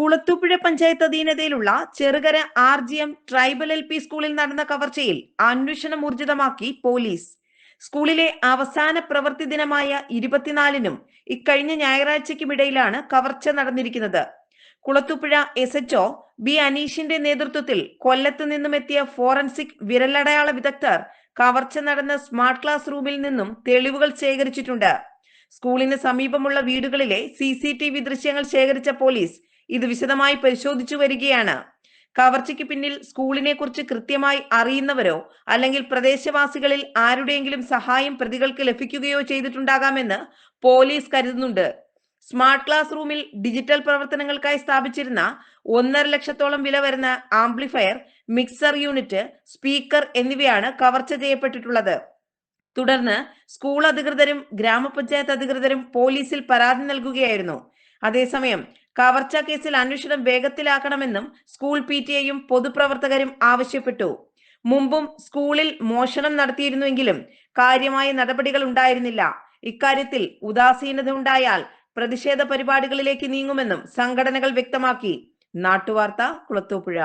Kulathupuzha panchayat അധീനതയിലുള്ള Cherukara R G M tribal L P സ്കൂളിൽ നടന്ന കവർച്ചയിൽ അന്വേഷണം ഊർജിതമാക്കി പോലീസ്. സ്കൂളിലെ അവസാന പ്രവൃത്തി ദിനമായ ഇരുപത്തിനാലിനും ഇക്കഴിഞ്ഞ ഞായറാഴ്ചയ്ക്കുമിടയിലാണ് കവർച്ച നടന്നിരിക്കുന്നത്. കുളത്തൂപ്പുഴ എസ് എച്ച് ബി അനീഷിന്റെ നേതൃത്വത്തിൽ കൊല്ലത്ത് നിന്നും എത്തിയ ഫോറൻസിക് വിരലടയാള വിദഗ്ധർ കവർച്ച നടന്ന സ്മാർട്ട് ക്ലാസ് റൂമിൽ നിന്നും തെളിവുകൾ ശേഖരിച്ചിട്ടുണ്ട്. സ്കൂളിന് സമീപമുള്ള വീടുകളിലെ സി സി ടി വി ദൃശ്യങ്ങൾ ശേഖരിച്ച പോലീസ് ഇത് വിശദമായി പരിശോധിച്ചു വരികയാണ്. കവർച്ചയ്ക്ക് പിന്നിൽ സ്കൂളിനെ കുറിച്ച് കൃത്യമായി അറിയുന്നവരോ അല്ലെങ്കിൽ പ്രദേശവാസികളിൽ ആരുടെയെങ്കിലും സഹായം പ്രതികൾക്ക് ലഭിക്കുകയോ ചെയ്തിട്ടുണ്ടാകാമെന്ന് പോലീസ് കരുതുന്നുണ്ട്. സ്മാർട്ട് ക്ലാസ് റൂമിൽ ഡിജിറ്റൽ പ്രവർത്തനങ്ങൾക്കായി സ്ഥാപിച്ചിരുന്ന ഒന്നര ലക്ഷത്തോളം വില വരുന്ന ആംപ്ലിഫയർ മിക്സർ യൂണിറ്റ് സ്പീക്കർ എന്നിവയാണ് കവർച്ച ചെയ്യപ്പെട്ടിട്ടുള്ളത്. തുടർന്ന് സ്കൂൾ അധികൃതരും ഗ്രാമപഞ്ചായത്ത് അധികൃതരും പോലീസിൽ പരാതി നൽകുകയായിരുന്നു. അതേസമയം കവർച്ച കേസിൽ അന്വേഷണം വേഗത്തിലാക്കണമെന്നും സ്കൂൾ പി ടി എയും പൊതുപ്രവർത്തകരും ആവശ്യപ്പെട്ടു. മുമ്പും സ്കൂളിൽ മോഷണം നടത്തിയിരുന്നുവെങ്കിലും കാര്യമായ നടപടികൾ ഉണ്ടായിരുന്നില്ല. ഇക്കാര്യത്തിൽ ഉദാസീനത ഉണ്ടായാൽ പ്രതിഷേധ പരിപാടികളിലേക്ക് നീങ്ങുമെന്നും സംഘടനകൾ വ്യക്തമാക്കി. നാട്ടുവാർത്ത കുളത്തൂപ്പുഴ.